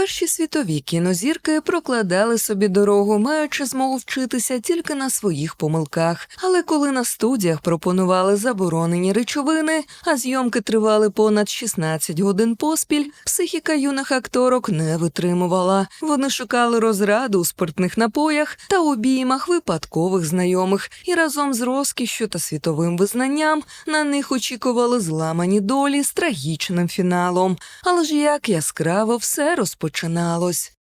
Перші світові кінозірки прокладали собі дорогу, маючи змогу вчитися тільки на своїх помилках. Але коли на студіях пропонували заборонені речовини, а зйомки тривали понад 16 годин поспіль, психіка юних акторок не витримувала. Вони шукали розраду у спиртних напоях та обіймах випадкових знайомих, і разом з розкішшю та світовим визнанням на них очікували зламані долі з трагічним фіналом. Але ж як яскраво все розпочиналось.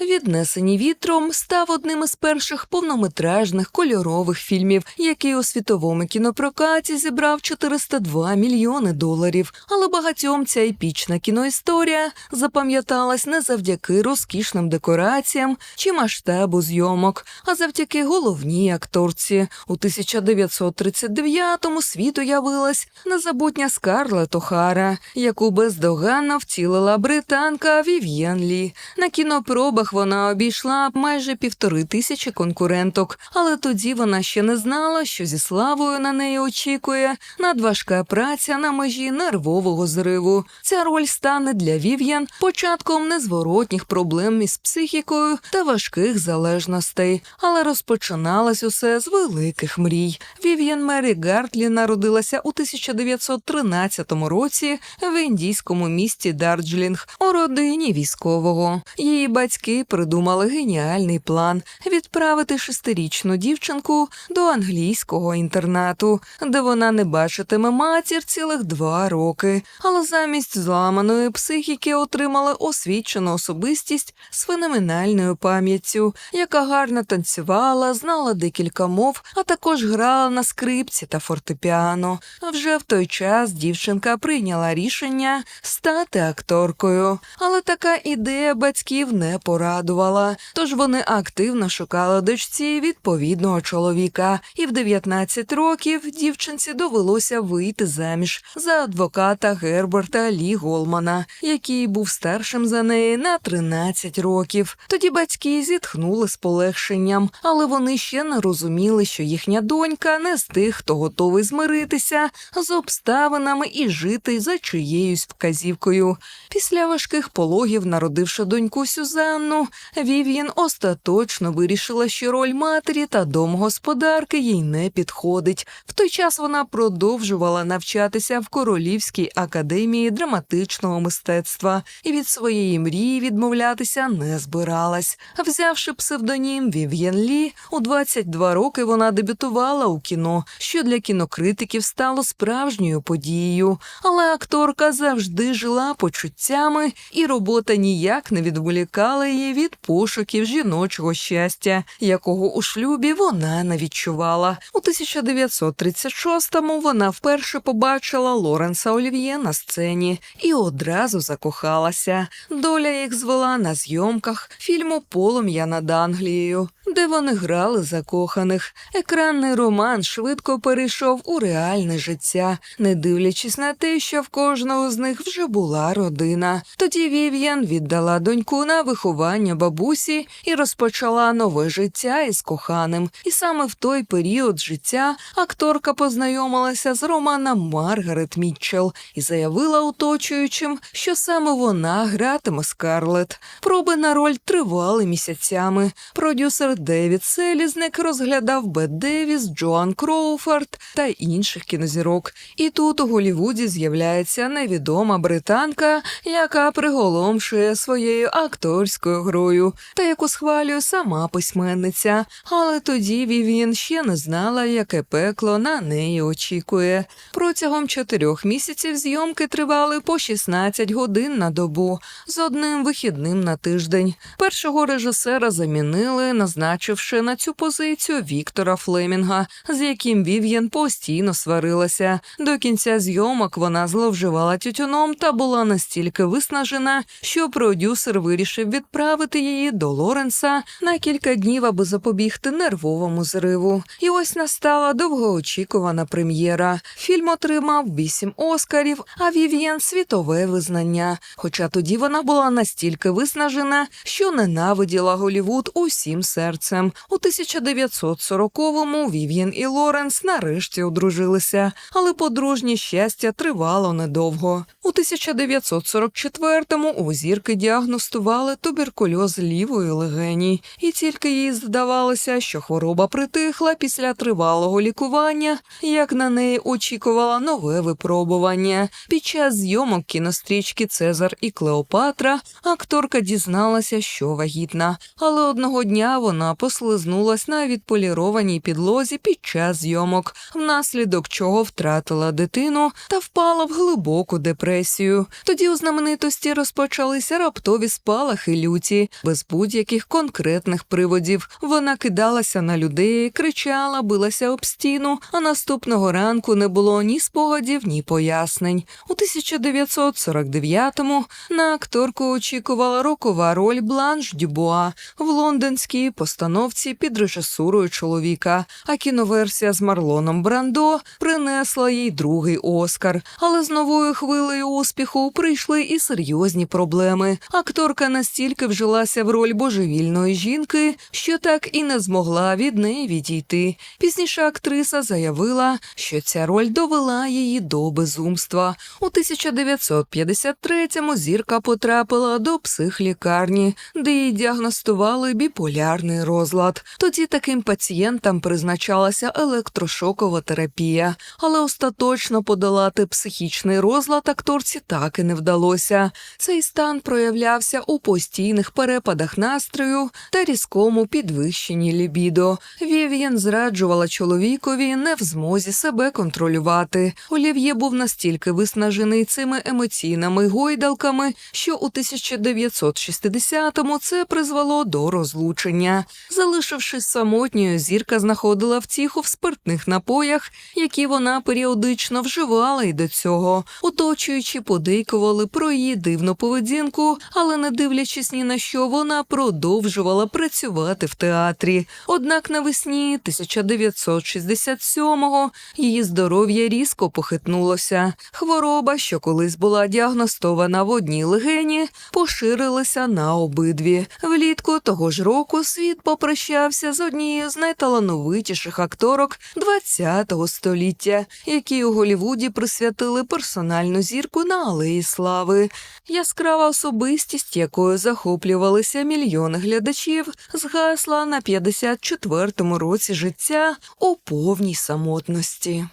Віднесені вітром став одним із перших повнометражних кольорових фільмів, який у світовому кінопрокаті зібрав 402 мільйони доларів. Але багатьом ця епічна кіноісторія запам'яталась не завдяки розкішним декораціям чи масштабу зйомок, а завдяки головній акторці. У 1939-му світу явилась незабутня Скарлет Охара, яку бездоганно втілила британка Вів'єн Лі. На кінопробах вона обійшла майже півтори тисячі конкуренток, але тоді вона ще не знала, що зі славою на неї очікує надважка праця на межі нервового зриву. Ця роль стане для Вів'ян початком незворотніх проблем із психікою та важких залежностей, але розпочиналось усе з великих мрій. Вів'ян Мері Гартлі народилася у 1913 році в індійському місті Дарджлінг у родині військового. Її батьки придумали геніальний план відправити шестирічну дівчинку до англійського інтернату, де вона не бачитиме матір цілих два роки, але замість зламаної психіки отримала освічену особистість з феноменальною пам'яттю, яка гарно танцювала, знала декілька мов, а також грала на скрипці та фортепіано. Вже в той час дівчинка прийняла рішення стати акторкою, але така ідея батьків не порадувала. Тож вони активно шукали дочці відповідного чоловіка, і в 19 років дівчинці довелося вийти заміж за адвоката Герберта Лі Голмана, який був старшим за неї на 13 років. Тоді батьки зітхнули з полегшенням, але вони ще не розуміли, що їхня донька не з тих, хто готовий змиритися з обставинами і жити за чиєюсь вказівкою. Після важких пологів, народивши доньку Сюзанну, Вів'єн остаточно вирішила, що роль матері та домогосподарки їй не підходить. В той час вона продовжувала навчатися в Королівській академії драматичного мистецтва і від своєї мрії відмовлятися не збиралась. Взявши псевдонім Вів'єн Лі, у 22 роки вона дебютувала у кіно, що для кінокритиків стало справжньою подією. Але акторка завжди жила почуттями, і робота ніяк не відволікала її від пошуків жіночого щастя, якого у шлюбі вона не відчувала. У 1936-му вона вперше побачила Лоренса Олів'є на сцені і одразу закохалася. Доля їх звела на зйомках фільму Полум'я над Англією, де вони грали закоханих. Екранний роман швидко перейшов у реальне життя, не дивлячись на те, що в кожного з них вже була родина. Тоді Вів'ян віддала доньку на виховання бабусі і розпочала нове життя із коханим. І саме в той період життя акторка познайомилася з Романом Маргарет Мітчелл і заявила оточуючим, що саме вона гратиме Скарлет. Проби на роль тривали місяцями. Продюсер Девід Селізник розглядав Бет Девіс, Джоан Кроуфорд та інших кінозірок. І тут у Голівуді з'являється невідома британка, яка приголомшує своєю акторською грою, та яку схвалює сама письменниця. Але тоді Вів'єн ще не знала, яке пекло на неї очікує. Протягом чотирьох місяців зйомки тривали по 16 годин на добу з одним вихідним на тиждень. Першого режисера замінили, назначивши на цю позицію Віктора Флемінга, з яким Вів'єн постійно сварилася. До кінця зйомок вона зловживала тютюном та була настільки виснажена, що продюсер вирішив відправити відправити її до Лоренса на кілька днів, аби запобігти нервовому зриву. І ось настала довгоочікувана прем'єра. Фільм отримав вісім оскарів, а Вів'єн світове визнання. Хоча тоді вона була настільки виснажена, що ненавиділа Голівуд усім серцем. У 1940-му Вів'єн і Лоренс нарешті одружилися, але подружнє щастя тривало недовго. У 1944-му у зірки діагностували туберкульоз лівої легені, і тільки їй здавалося, що хвороба притихла після тривалого лікування, як на неї очікувала нове випробування. Під час зйомок кінострічки Цезар і Клеопатра акторка дізналася, що вагітна, але одного дня вона послизнулась на відполірованій підлозі під час зйомок, внаслідок чого втратила дитину та впала в глибоку депресію. Тоді у знаменитості розпочалися раптові спалахи люті, без будь-яких конкретних приводів. Вона кидалася на людей, кричала, билася об стіну, а наступного ранку не було ні спогадів, ні пояснень. У 1949-му на акторку очікувала рокова роль Бланш Дюбуа в лондонській постановці під режисурою чоловіка, а кіноверсія з Марлоном Брандо принесла їй другий Оскар. Але з новою хвилею успіху прийшли і серйозні проблеми. Акторка настільки вжилася в роль божевільної жінки, що так і не змогла від неї відійти. Пізніше актриса заявила, що ця роль довела її до безумства. У 1953-му зірка потрапила до психлікарні, де їй діагностували біполярний розлад. Тоді таким пацієнтам призначалася електрошокова терапія, але остаточно подолати психічний розлад акторці так і не вдалося. Цей стан проявлявся у постійних перепадах настрою та різкому підвищенні лібідо. Вів'єн зраджувала чоловікові не в змозі себе контролювати. Олів'є був настільки виснажений цими емоційними гойдалками, що у 1960-му це призвело до розлучення. Залишившись самотньою, зірка знаходила втіху в спиртних напоях, які вона періодично вживала й до цього, оточуючи, подейкували про її дивну поведінку, але не дивлячись ні на що, вона продовжувала працювати в театрі. Однак навесні 1967-го її здоров'я різко похитнулося. Хвороба, що колись була діагностована в одній легені, поширилася на обидві. Влітку того ж року світ попрощався з однією з найталановитіших акторок ХХ століття, які у Голівуді присвятили персональну зірку на алеї слави. Яскрава особистість, якою захоплювалися мільйони глядачів, згасла на 54-му році життя у повній самотності.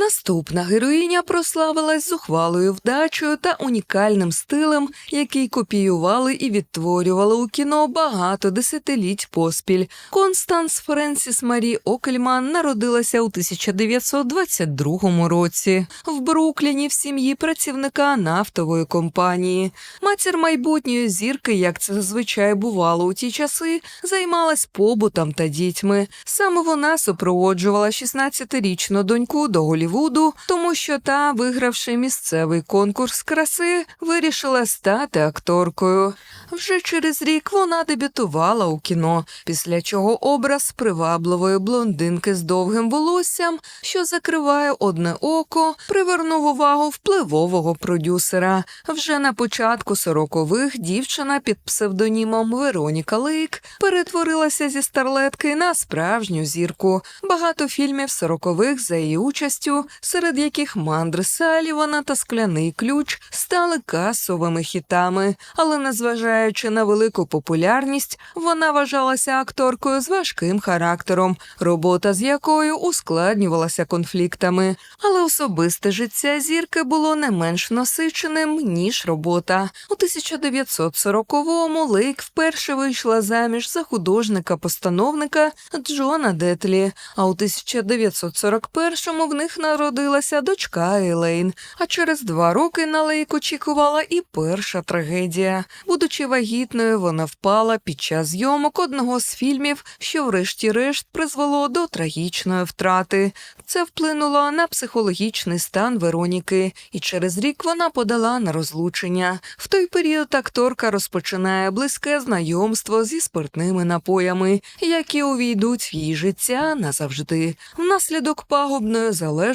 Наступна героїня прославилась зухвалою вдачею та унікальним стилем, який копіювали і відтворювали у кіно багато десятиліть поспіль. Констанс Френсіс Марі Окельман народилася у 1922 році в Брукліні в сім'ї працівника нафтової компанії. Матір майбутньої зірки, як це зазвичай бувало у ті часи, займалась побутом та дітьми. Саме вона супроводжувала 16-річну доньку до Голівуду, тому що та, вигравши місцевий конкурс краси, вирішила стати акторкою. Вже через рік вона дебютувала у кіно, після чого образ привабливої блондинки з довгим волоссям, що закриває одне око, привернув увагу впливового продюсера. Вже на початку сорокових дівчина під псевдонімом Вероніка Лейк перетворилася зі старлетки на справжню зірку. Багато фільмів сорокових за її участю, серед яких мандри Салівана та скляний ключ стали касовими хітами, але незважаючи на велику популярність, вона вважалася акторкою з важким характером, робота з якою ускладнювалася конфліктами. Але особисте життя зірки було не менш насиченим ніж робота. У 1940-му Лейк вперше вийшла заміж за художника-постановника Джона Детлі. А у 1941-му в них народилася дочка Елейн. А через два роки на Лейк очікувала і перша трагедія. Будучи вагітною, вона впала під час зйомок одного з фільмів, що, врешті-решт, призвело до трагічної втрати. Це вплинуло на психологічний стан Вероніки, і через рік вона подала на розлучення. В той період акторка розпочинає близьке знайомство зі спиртними напоями, які увійдуть в її життя назавжди. Внаслідок пагубної залежності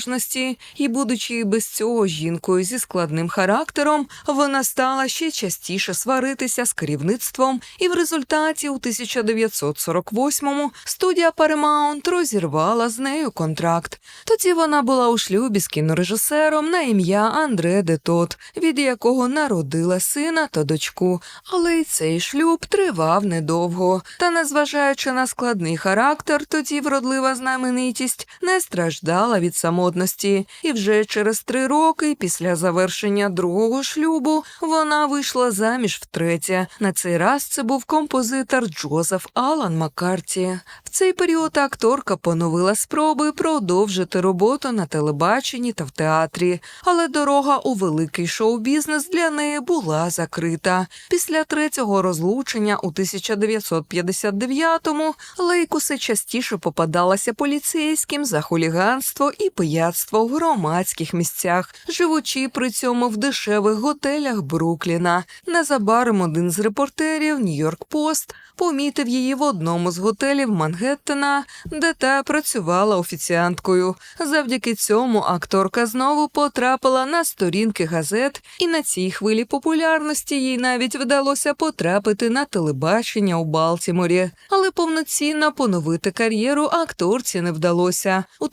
і, будучи без цього жінкою зі складним характером, вона стала ще частіше сваритися з керівництвом, і в результаті у 1948-му студія Paramount розірвала з нею контракт. Тоді вона була у шлюбі з кінорежисером на ім'я Андре де Тот, від якого народила сина та дочку. Але й цей шлюб тривав недовго. Та, незважаючи на складний характер, тоді вродлива знаменитість не страждала від самотності, і вже через три роки після завершення другого шлюбу вона вийшла заміж втретє. На цей раз це був композитор Джозеф Алан Маккарті. В цей період акторка поновила спроби продовжити роботу на телебаченні та в театрі, але дорога у великий шоу-бізнес для неї була закрита. Після третього розлучення у 1959-му Лейк усе частіше попадалася поліцейським за хуліганство і пияцтво в громадських місцях, живучи при цьому в дешевих готелях Брукліна. Незабаром один з репортерів Нью-Йорк Пост помітив її в одному з готелів Мангеттена, де та працювала офіціанткою. Завдяки цьому акторка знову потрапила на сторінки газет, і на цій хвилі популярності їй навіть вдалося потрапити на телебачення у Балтіморі. Але повноцінно поновити кар'єру акторці не вдалося. У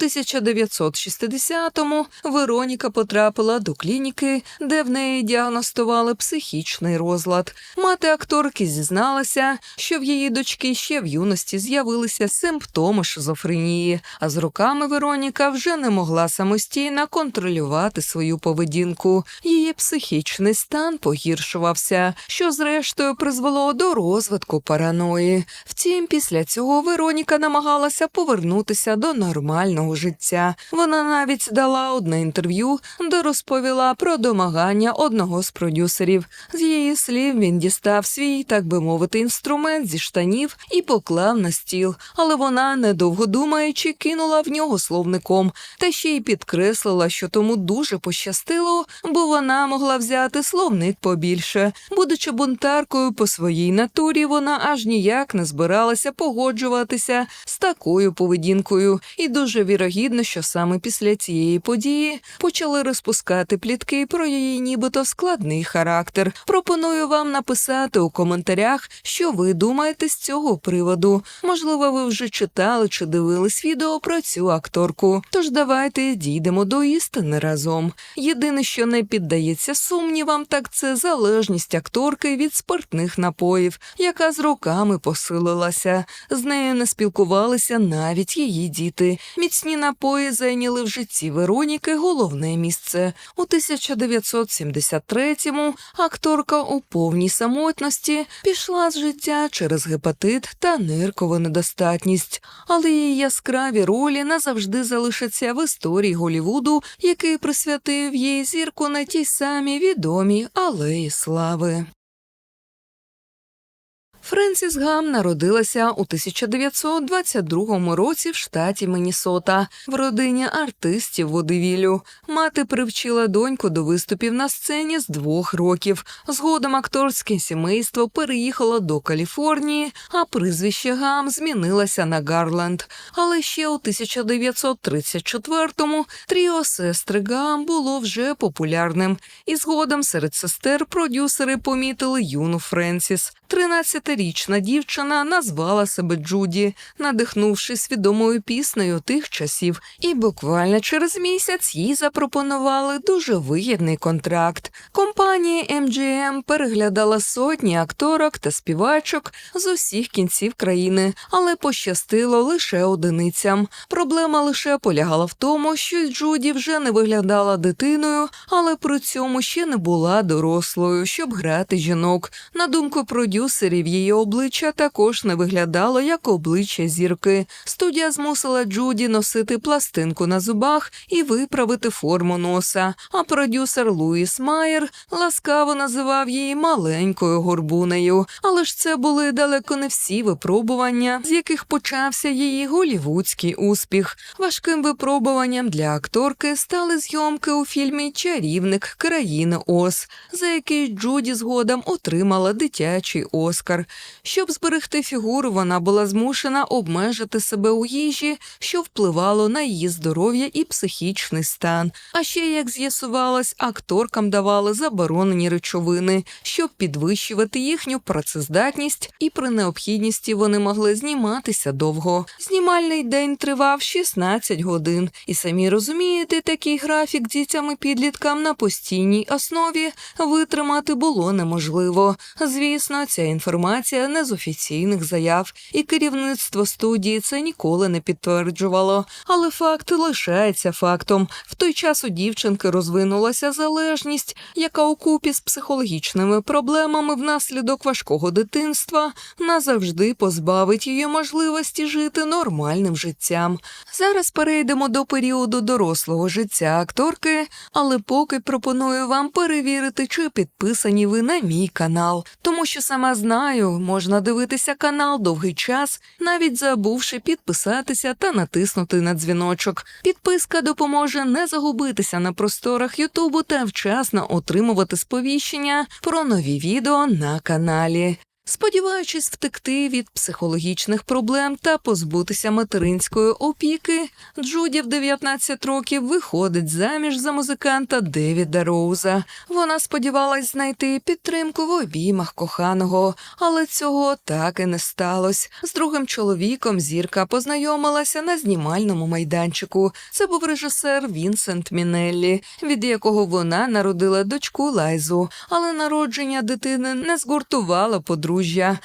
1960-му Вероніка потрапила до клініки, де в неї діагностували психічний розлад. Мати акторки зізналася, що в її дочки ще в юності з'явилися симптоми шизофренії, а з роками Вероніка вже не могла самостійно контролювати свою поведінку. Її психічний стан погіршувався, що зрештою призвело до розвитку параної. Втім, після цього Вероніка намагалася повернутися до нормального життя. Вона навіть дала одне інтерв'ю, де розповіла про домагання одного з продюсерів. З її слів він дістав свій, так би мовити, інструмент зі штанів і поклав на стіл, але вона, недовго думаючи, кинула в нього словником, та ще й підкреслила, що тому дуже пощастило, бо вона могла взяти словник побільше. Будучи бунтаркою по своїй натурі, вона аж ніяк не збиралася погоджуватися з такою поведінкою, і дуже вірогідно, що саме після цієї події почали розпускати плітки про її нібито складний характер. Пропоную вам написати у коментарях, що ви думаєте з цього приводу. Можливо, ви вже читали чи дивились відео про цю акторку. Тож давайте дійдемо до істини разом. Єдине, що не піддається сумнівам, так це залежність акторки від спиртних напоїв, яка з роками посилилася. З нею не спілкувалися навіть її діти. Міцні напої зайняли в житті Вероніки головне місце. У 1973-му акторка у повній самотності пішла з життя через гепатит та ниркову недостатність, але її яскраві ролі назавжди залишаться в історії Голівуду, який присвятив їй зірку на тій самій відомій алеї слави. Френсіс Гам народилася у 1922 році в штаті Міннесота в родині артистів водивілю. Мати привчила доньку до виступів на сцені з двох років. Згодом акторське сімейство переїхало до Каліфорнії, а прізвище Гам змінилося на Гарленд. Але ще у 1934-му тріо сестри Гам було вже популярним, і згодом серед сестер продюсери помітили юну Френсіс. 13-річна дівчина назвала себе Джуді, надихнувшись відомою піснею тих часів, і буквально через місяць їй запропонували дуже вигідний контракт. Компанія MGM переглядала сотні акторок та співачок з усіх кінців країни, але пощастило лише одиницям. Проблема лише полягала в тому, що Джуді вже не виглядала дитиною, але при цьому ще не була дорослою, щоб грати жінок. На думку продюсерів, продюсерів її обличчя також не виглядало як обличчя зірки. Студія змусила Джуді носити пластинку на зубах і виправити форму носа. А продюсер Луїс Майер ласкаво називав її маленькою горбунею. Але ж це були далеко не всі випробування, з яких почався її голівудський успіх. Важким випробуванням для акторки стали зйомки у фільмі Чарівник країни Оз, за який Джуді згодом отримала дитячий Оскар. Щоб зберегти фігуру, вона була змушена обмежити себе у їжі, що впливало на її здоров'я і психічний стан. А ще, як з'ясувалось, акторкам давали заборонені речовини, щоб підвищувати їхню працездатність, і при необхідності вони могли зніматися довго. Знімальний день тривав 16 годин, і самі розумієте, такий графік дітям і підліткам на постійній основі витримати було неможливо. Звісно, ця інформація не з офіційних заяв, і керівництво студії це ніколи не підтверджувало. Але факт лишається фактом. В той час у дівчинки розвинулася залежність, яка укупі з психологічними проблемами внаслідок важкого дитинства назавжди позбавить її можливості жити нормальним життям. Зараз перейдемо до періоду дорослого життя акторки, але поки пропоную вам перевірити, чи підписані ви на мій канал, тому що сама знаю, можна дивитися канал довгий час, навіть забувши підписатися та натиснути на дзвіночок. Підписка допоможе не загубитися на просторах Ютубу та вчасно отримувати сповіщення про нові відео на каналі. Сподіваючись втекти від психологічних проблем та позбутися материнської опіки, Джуді в 19 років виходить заміж за музиканта Девіда Роуза. Вона сподівалась знайти підтримку в обіймах коханого, але цього так і не сталося. З другим чоловіком зірка познайомилася на знімальному майданчику. Це був режисер Вінсент Мінеллі, від якого вона народила дочку Лайзу, але народження дитини не згуртувало подружжя.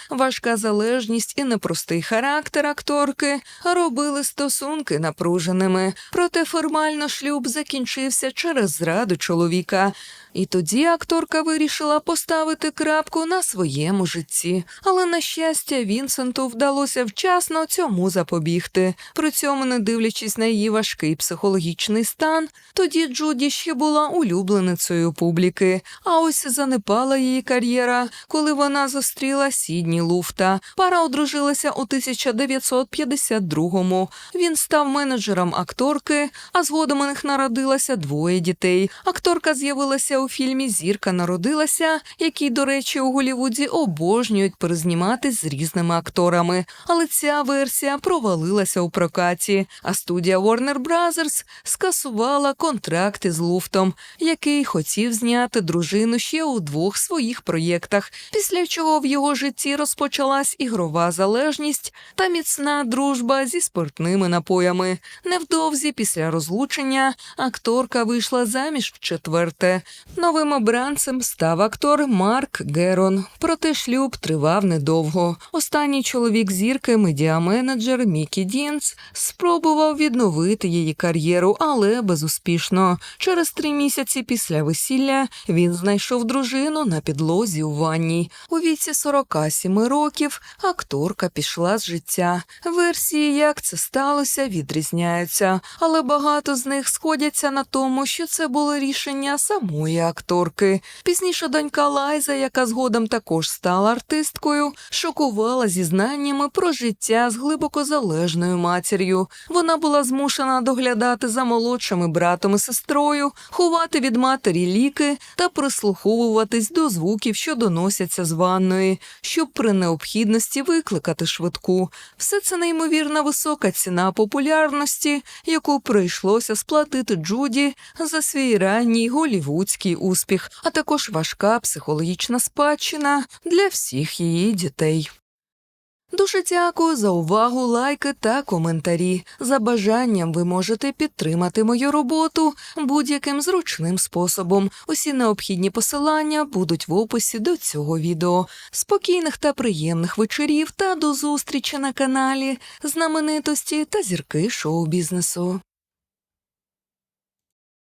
Важка залежність і непростий характер акторки робили стосунки напруженими. Проте формально шлюб закінчився через зраду чоловіка. І тоді акторка вирішила поставити крапку на своєму житті. Але на щастя, Вінсенту вдалося вчасно цьому запобігти. При цьому, не дивлячись на її важкий психологічний стан, тоді Джуді ще була улюбленицею публіки. А ось занепала її кар'єра, коли вона зустріла Сідні Луфта. Пара одружилася у 1952-му. Він став менеджером акторки, а згодом у них народилося двоє дітей. Акторка з'явилася у фільмі Зірка народилася, який, до речі, у Голівуді обожнюють перезнімати з різними акторами. Але ця версія провалилася у прокаті. А студія Warner Brothers скасувала контракти з Луфтом, який хотів зняти дружину ще у двох своїх проєктах, після чого в його житті розпочалась ігрова залежність та міцна дружба зі спиртними напоями. Невдовзі після розлучення акторка вийшла заміж в четверте. Новим обранцем став актор Марк Герон. Проте шлюб тривав недовго. Останній чоловік зірки, медіаменеджер Мікі Дінс, спробував відновити її кар'єру, але безуспішно. Через три місяці після весілля він знайшов дружину на підлозі у ванні. У віці 47 років акторка пішла з життя. Версії, як це сталося, відрізняються, але багато з них сходяться на тому, що це було рішення самої акторки. Пізніше донька Лайза, яка згодом також стала артисткою, шокувала зізнаннями про життя з глибоко залежною матір'ю. Вона була змушена доглядати за молодшими братом і сестрою, ховати від матері ліки та прислуховуватись до звуків, що доносяться з ванної, щоб при необхідності викликати швидку. Все це неймовірно висока ціна популярності, яку прийшлося сплатити Джуді за свій ранній голівудський успіх, а також важка психологічна спадщина для всіх її дітей. Дуже дякую за увагу, лайки та коментарі. За бажанням ви можете підтримати мою роботу будь-яким зручним способом. Усі необхідні посилання будуть в описі до цього відео. Спокійних та приємних вечорів та до зустрічі на каналі знаменитості та зірки шоу-бізнесу.